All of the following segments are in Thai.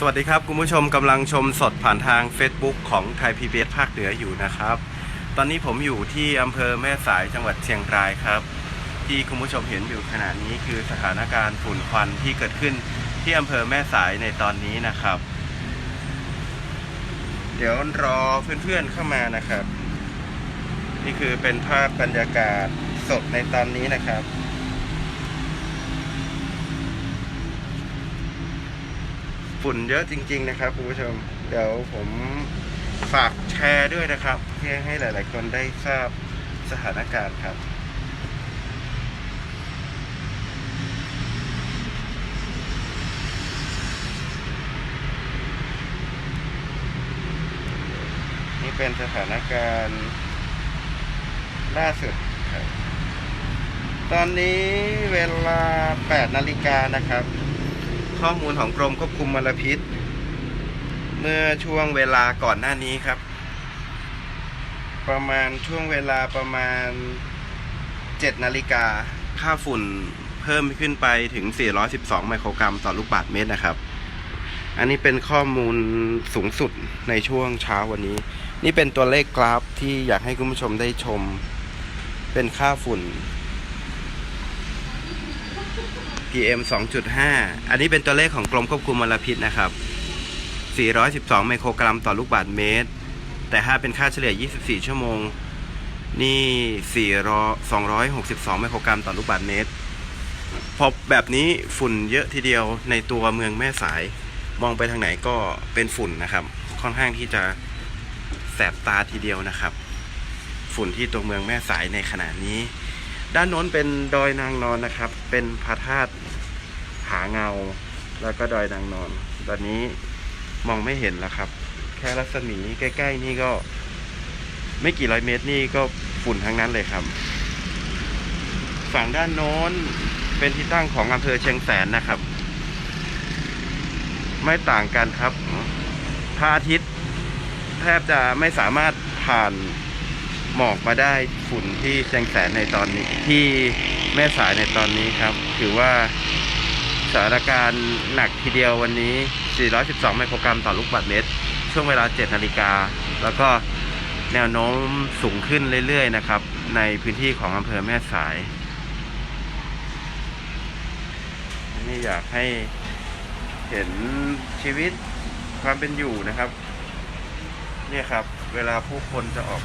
สวัสดีครับ คุณผู้ชมกำลังชมสดผ่านทาง Facebook ของไทย PBS ภาคเหนืออยู่นะครับ ตอนนี้ผมอยู่ที่อำเภอแม่สายจังหวัดเชียงรายครับ ที่คุณผู้ชมเห็นอยู่ขณะนี้คือสถานการณ์ฝุ่นควันที่เกิดขึ้นที่อำเภอแม่สายในตอนนี้นะครับ เดี๋ยวรอเพื่อนๆเข้ามานะครับ นี่คือเป็นภาพบรรยากาศสดในตอนนี้นะครับ ฝุ่นเยอะจริง ๆ นะครับคุณผู้ชม เดี๋ยวผมฝากแชร์ด้วยนะครับ เพื่อให้หลาย ๆ คนได้ทราบสถานการณ์ครับนี่เป็นสถานการณ์ล่าสุดครับ ตอนนี้เวลา 8 นาฬิกานะครับ ข้อมูลของกรมควบคุมมลพิษ เมื่อช่วงเวลาก่อนหน้านี้ครับ ประมาณช่วงเวลาประมาณ 7 นาฬิกาค่าฝุ่นเพิ่มขึ้นไปถึง 412 ไมโครกรัมต่อลูกบาศก์เมตรนะครับ อันนี้เป็นข้อมูลสูงสุดในช่วงเช้าวันนี้ นี่เป็นตัวเลขกราฟที่อยากให้คุณผู้ชมได้ชม เป็นค่าฝุ่น PM 2.5 อันนี้เป็นตัวเลขของกรมควบคุมมลพิษนะครับ 412 ไมโครกรัมต่อลูกบาศก์เมตร แต่ถ้าเป็นค่าเฉลี่ย 24 ชั่วโมง นี่462 ไมโครกรัมต่อลูกบาศก์เมตร พอแบบนี้ฝุ่นเยอะทีเดียวในตัวเมืองแม่สาย มองไปทางไหนก็เป็นฝุ่นนะครับ ค่อนข้างที่จะแสบตาทีเดียวนะครับ ฝุ่นที่ตัวเมืองแม่สายในขณะนี้ ด้านโน้นเป็นดอยนางนอนนะครับ เป็นพระธาตุผาเงา แล้วก็ดอยนางนอน ตอนนี้มองไม่เห็นแล้วครับ แค่รัศมีใกล้ๆนี่ก็ ไม่กี่ร้อยเมตรนี่ก็ฝุ่นทั้งนั้นเลยครับ ฝั่งด้านโน้นเป็นที่ตั้งของอำเภอเชียงแสนนะครับ ไม่ต่างกันครับพระอาทิตย์แทบจะไม่สามารถผ่าน หมอกมาได้ฝุ่นที่เชียงแสนในตอนนี้ ที่แม่สายในตอนนี้ครับ ถือว่าสถานการณ์หนักทีเดียววันนี้ 412 ไมโครกรัมต่อลูกบาศก์เมตร ช่วงเวลา 7 นาฬิกา แล้วก็แนวโน้มสูงขึ้นเรื่อยๆนะครับ ในพื้นที่ของอำเภอแม่สาย นี่อยากให้เห็นชีวิตความเป็นอยู่นะครับ เนี่ยครับ เวลาผู้คนจะออก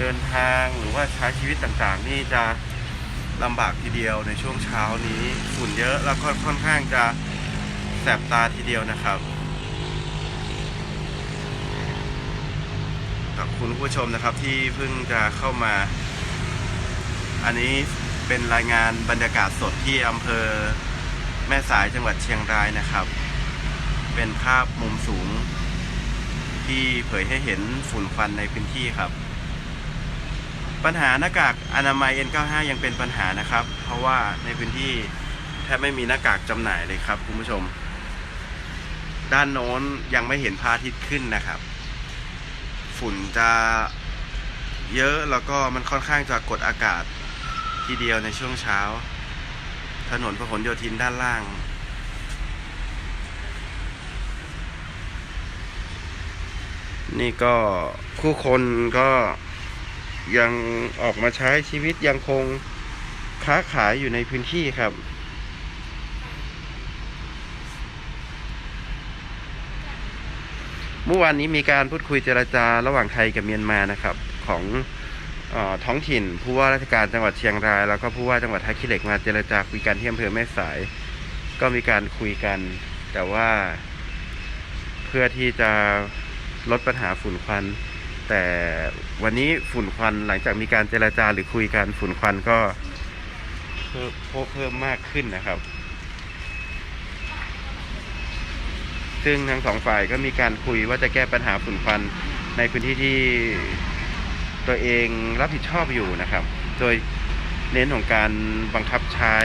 เดินทางหรือว่าใช้ชีวิตต่างๆ นี่จะลำบากทีเดียวในช่วงเช้านี้ฝุ่นเยอะแล้วก็ค่อนข้างจะแสบตาทีเดียวนะครับขอบคุณผู้ชมนะครับที่เพิ่งจะเข้ามา อันนี้เป็นรายงานบรรยากาศสดที่อำเภอแม่สายจังหวัดเชียงรายนะครับ เป็นภาพมุมสูงที่เผยให้เห็นฝุ่นควันในพื้นที่ครับ ปัญหาหน้ากากอนามัย N95 ยังเป็นปัญหานะครับ เพราะว่าในพื้นที่แทบไม่มีหน้ากากจำหน่ายเลยครับคุณผู้ชม ด้านโน้นยังไม่เห็นพระอาทิตย์ขึ้นนะครับ ฝุ่นจะเยอะแล้วก็มันค่อนข้างจะกดอากาศทีเดียวในช่วงเช้า ถนนพหลโยธินด้านล่างนี่ก็ผู้คนก็ ยังออกมาใช้ชีวิตยังคงค้าขายอยู่ในพื้นที่ครับเมื่อวานนี้มีการพูดคุยเจรจาระหว่างไทยกับเมียนมานะครับ ของออท้องถิ่นผู้ว่าราชการจังหวัดเชียงราย แล้วก็ผู้ว่าจังหวัดท่าขี้เหล็กมาเจรจาคุยกันที่อำเภอแม่สาย ก็มีการคุยกัน แต่ว่าเพื่อที่จะลดปัญหาฝุ่นควัน แต่วันนี้ฝุ่นควันหลังจากมีการเจรจาหรือคุยกันฝุ่นควันก็เพิ่มเพิ่มมากขึ้นนะครับ ซึ่งทั้งสองฝ่ายก็มีการคุยว่าจะแก้ปัญหาฝุ่นควันในพื้นที่ที่ตัวเองรับผิดชอบอยู่นะครับ โดยเน้นของการบังคับใช้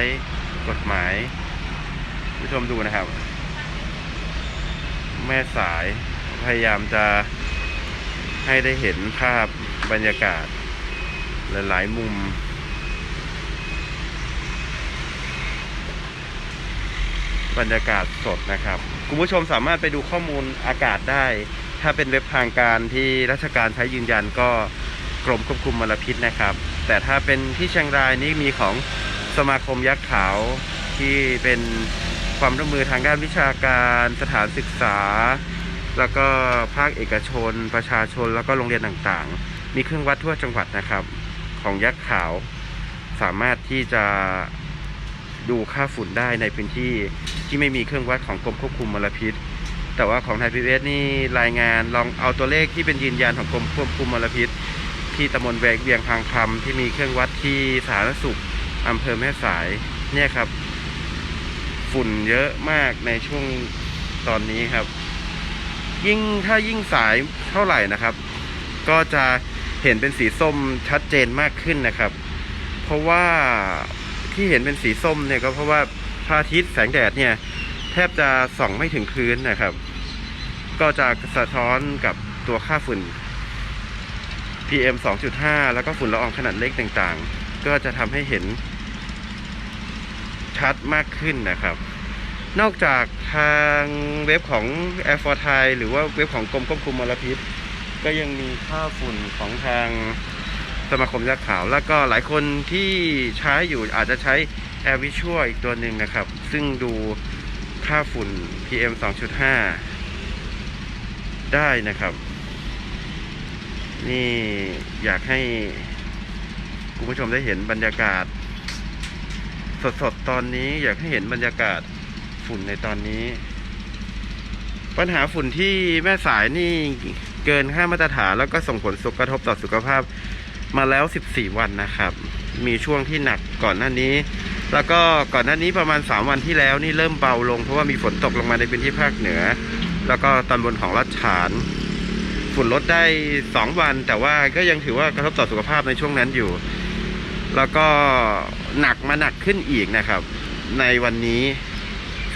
กฎหมายผู้ชมดูนะครับ แม่สายพยายามจะ ให้ได้เห็นภาพบรรยากาศ หลาย ๆ มุม บรรยากาศสสดนะครับ คุณผู้ชมสามารถไปดูข้อมูลอากาศได้ ถ้าเป็นเว็บทางการที่ราชการใช้ยืนยันก็กรมควบคุมมลพิษนะครับ แต่ถ้าเป็นที่เชียงรายนี่มีของสมาคมยักษ์ขาวที่เป็นความร่วมมือทางด้านวิชาการสถานศึกษา แล้วก็ภาคเอกชน ประชาชนแล้วก็โรงเรียนต่างๆ มีเครื่องวัดทั่วจังหวัดนะครับ ของยักษ์ขาวสามารถที่จะดูค่าฝุ่นได้ในพื้นที่ที่ไม่มีเครื่องวัดของกรมควบคุมมลพิษ แต่ว่าของไทยพีบีนี่รายงานลองเอาตัวเลขที่เป็นยืนยันของกรมควบคุมมลพิษ ที่ตำบลแวกเวียงพางคำที่มีเครื่องวัดที่สาธารณสุขอำเภอแม่สายเนี่ยครับ ฝุ่นเยอะมากในช่วงตอนนี้ครับ ยิ่งถ้ายิ่งสายเท่าไหร่นะครับ ก็จะเห็นเป็นสีส้มชัดเจนมากขึ้นนะครับ เพราะว่าที่เห็นเป็นสีส้มเนี่ยก็เพราะว่าพระอาทิตย์แสงแดดเนี่ย แทบจะส่องไม่ถึงพื้นนะครับ ก็จะสะท้อนกับตัวค่าฝุ่น PM 2.5 แล้วก็ฝุ่นละอองขนาดเล็กต่างๆ ก็จะทำให้เห็นชัดมากขึ้นนะครับ นอกจากทางเว็บของ Air for Thai หรือว่าเว็บของกรมควบคุมมลพิษ ก็ยังมีค่าฝุ่นของทางสมาคมยักษ์ขาว แล้วก็หลายคนที่ใช้อยู่อาจจะใช้ Air Visual อีกตัวหนึ่งนะครับ ซึ่งดูค่าฝุ่น PM 2.5 ได้นะครับ นี่อยากให้คุณผู้ชมได้เห็นบรรยากาศ สดๆ ตอนนี้อยากให้เห็นบรรยากาศ ฝุ่นในตอนนี้ ปัญหาฝุ่นที่แม่สายนี่เกินค่ามาตรฐานแล้วก็ส่งผลสุกระทบต่อสุขภาพมาแล้ว 14 วันนะครับ มีช่วงที่หนักก่อนหน้านี้ แล้วก็ก่อนหน้านี้ประมาณ 3 วันที่แล้วนี่เริ่มเบาลง เพราะว่ามีฝนตกลงมาในพื้นที่ภาคเหนือ แล้วก็ตอนบนของรัชฉานฝุ่นลดได้ 2 วัน แต่ว่าก็ยังถือว่ากระทบต่อสุขภาพในช่วงนั้นอยู่ แล้วก็หนักมาหนักขึ้นอีกนะครับ ในวันนี้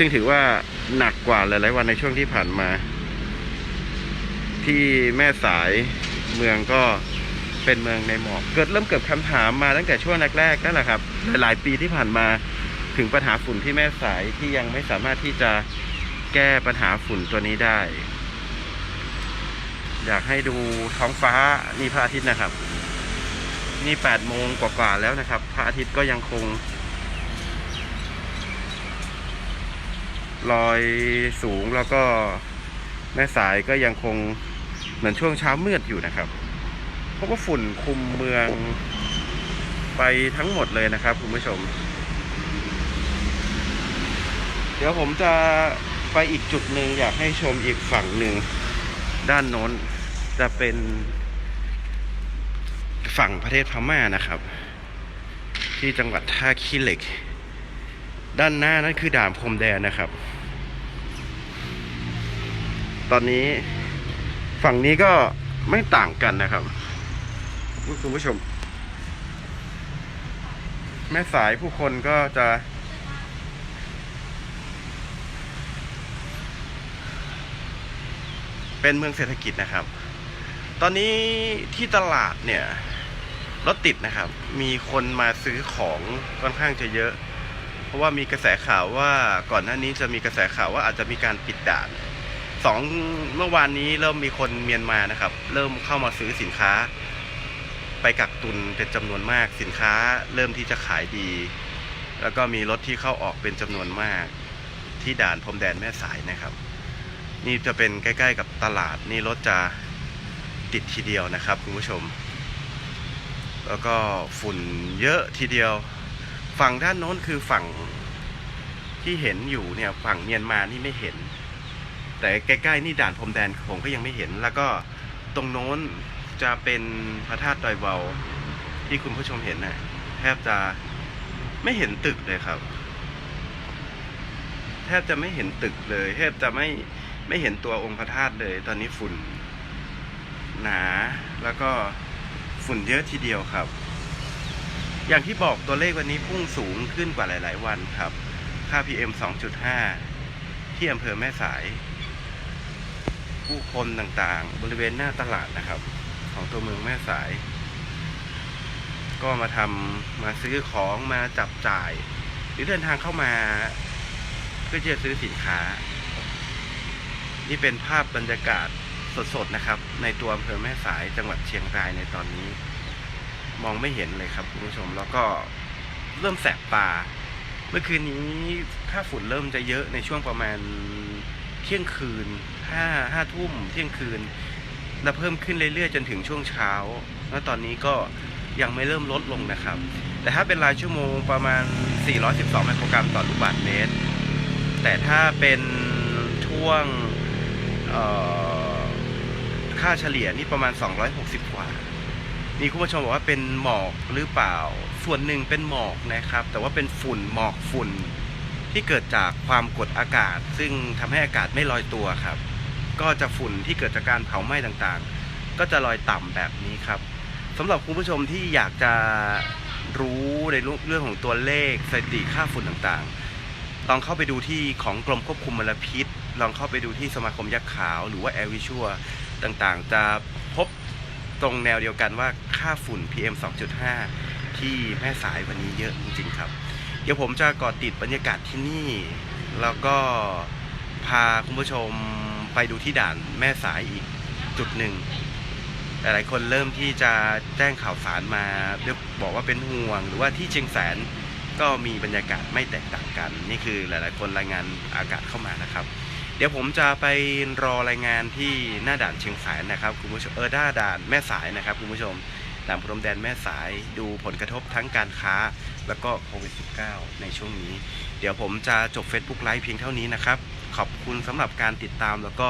ซึ่งถือว่าหนักกว่าหลาย ๆ วันในช่วงที่ผ่านมา ที่แม่สายเมืองก็เป็นเมืองในหมอกเกิดเริ่มเกิดคำถามมาตั้งแต่ช่วงแรกๆนั่นแหละครับ หลาย ๆ ปีที่ผ่านมาถึงปัญหาฝุ่นที่แม่สายที่ยังไม่สามารถที่จะแก้ปัญหาฝุ่นตัวนี้ได้ อยากให้ดูท้องฟ้านี่พระอาทิตย์นะครับ นี่แปดโมงกว่าๆแล้วนะครับ พระอาทิตย์ก็ยังคง ลอยสูงแล้วก็แม่สายก็ยังคงเหมือนช่วงเช้ามืดอยู่นะครับเพราะว่าฝุ่นคุมเมืองไปทั้งหมดเลยนะครับคุณผู้ชม เดี๋ยวผมจะไปอีกจุดหนึ่งอยากให้ชมอีกฝั่งหนึ่งด้านโน้นจะเป็นฝั่งประเทศพม่านะครับ ที่จังหวัดท่าขี้เหล็ก ด้านหน้านั่นคือด่านพรมแดนนะครับ ตอนนี้ฝั่งนี้ก็ไม่ต่างกันนะครับคุณผู้ชม แม่สายผู้คนก็จะ เป็นเมืองเศรษฐกิจนะครับ ตอนนี้ที่ตลาดเนี่ยรถติดนะครับ มีคนมาซื้อของค่อนข้างจะเยอะ เพราะว่ามีกระแสข่าวว่าก่อนหน้านี้จะมีกระแสข่าวว่าอาจจะมีการปิดด่านสองเมื่อวานนี้เริ่มมีคนเมียนมานะครับ เริ่มเข้ามาซื้อสินค้า ไปกักตุนเป็นจำนวนมากสินค้า เริ่มที่จะขายดี แล้วก็มีรถที่เข้าออกเป็นจำนวนมาก ที่ด่านพรมแดนแม่สายนะครับ นี่จะเป็นใกล้ ๆ กับตลาดนี่รถจะติดทีเดียวนะครับคุณผู้ชม แล้วก็ฝุ่นเยอะทีเดียว ฝั่งด้านโน้นคือฝั่งที่เห็นอยู่เนี่ยฝั่งเมียนมานี่ไม่เห็น แต่ใกล้ๆนี่ด่านพรมแดนผมก็ยังไม่เห็น แล้วก็ตรงโน้นจะเป็นพระธาตุดอยเบาที่คุณผู้ชมเห็นนะแทบจะไม่เห็นตึกเลยครับ แทบจะไม่เห็นตึกเลยแทบจะไม่ไม่เห็นตัวองค์พระธาตุเลย ตอนนี้ฝุ่นหนาแล้วก็ฝุ่นเยอะทีเดียวครับ อย่างที่บอกตัวเลขวันนี้พุ่งสูงขึ้นกว่าหลาย ๆ วันครับ ค่า PM 2.5 ที่อำเภอแม่สาย ผู้คนต่างๆ บริเวณหน้าตลาดนะครับ ของตัวเมืองแม่สาย ก็มาทำมาซื้อของมาจับจ่าย หรือเดินทางเข้ามา เพื่อจะซื้อสินค้า นี่เป็นภาพบรรยากาศสด ๆ นะครับ ในตัวอำเภอแม่สายจังหวัดเชียงรายในตอนนี้ มองไม่เห็นเลยครับคุณผู้ชม แล้วก็เริ่มแสบตา เมื่อคืนนี้ค่าฝุ่นเริ่มจะเยอะในช่วงประมาณเที่ยงคืนห้าห้าทุ่มเที่ยงคืน แล้วเพิ่มขึ้นเรื่อยๆจนถึงช่วงเช้า แล้วตอนนี้ก็ยังไม่เริ่มลดลงนะครับ แต่ถ้าเป็นรายชั่วโมงประมาณ 412 ไมโครกรัมต่อลูกบาศก์เมตร แต่ถ้าเป็นช่วงค่าเฉลี่ยนี่ประมาณ 260 กว่า มีคุณผู้ชมบอกว่าเป็นหมอกหรือเปล่า ส่วนหนึ่งเป็นหมอกนะครับ แต่ว่าเป็นฝุ่นหมอกฝุ่นที่เกิดจากความกดอากาศ ซึ่งทำให้อากาศไม่ลอยตัวครับ ก็จะฝุ่นที่เกิดจากการเผาไหม้ต่างๆ ก็จะลอยต่ำแบบนี้ครับสำหรับคุณผู้ชมที่อยากจะรู้ในเรื่องของตัวเลขสถิติค่าฝุ่นต่างๆ ลองเข้าไปดูที่ของกรมควบคุมมลพิษ ลองเข้าไปดูที่สมาคมยักษ์ขาว หรือว่า Air Visual ต่างๆ จะพบ ตรงแนวเดียวกันว่าค่าฝุ่น PM 2.5 ที่แม่สายวันนี้เยอะจริงๆครับ เดี๋ยวผมจะกาะติดบรรยากาศที่นี่ แล้วก็พาคุณผู้ชมไปดูที่ด่านแม่สายอีกจุดหนึ่งหลายๆคนเริ่มที่จะแจ้งข่าวสารมาบอกว่าเป็นห่วง หรือว่าที่เชียงแสนก็มีบรรยากาศไม่แตกต่างกัน นี่คือหลายๆ คนรายงานอากาศเข้ามานะครับ เดี๋ยวผมจะไปรอรายงานที่หน้าด่านเชียงแสนนะครับคุณผู้ชมเออหน้าด่านแม่สายนะครับคุณผู้ชมด่านพรมแดนแม่สายดูผลกระทบทั้งการค้า แล้วก็โควิด -19 ในช่วงนี้ เดี๋ยวผมจะจบ Facebook ไลฟ์เพียงเท่านี้นะครับ ขอบคุณสำหรับการติดตามแล้วก็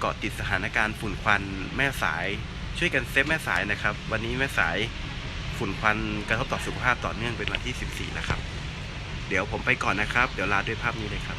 เกาะติดสถานการณ์ฝุ่นควันแม่สาย ช่วยกันเซฟแม่สายนะครับ วันนี้แม่สายฝุ่นควันกระทบต่อสุขภาพต่อเนื่องเป็นวันที่ 14 แล้วครับ เดี๋ยวผมไปก่อนนะครับ เดี๋ยวลาด้วยภาพนี้เลยครับ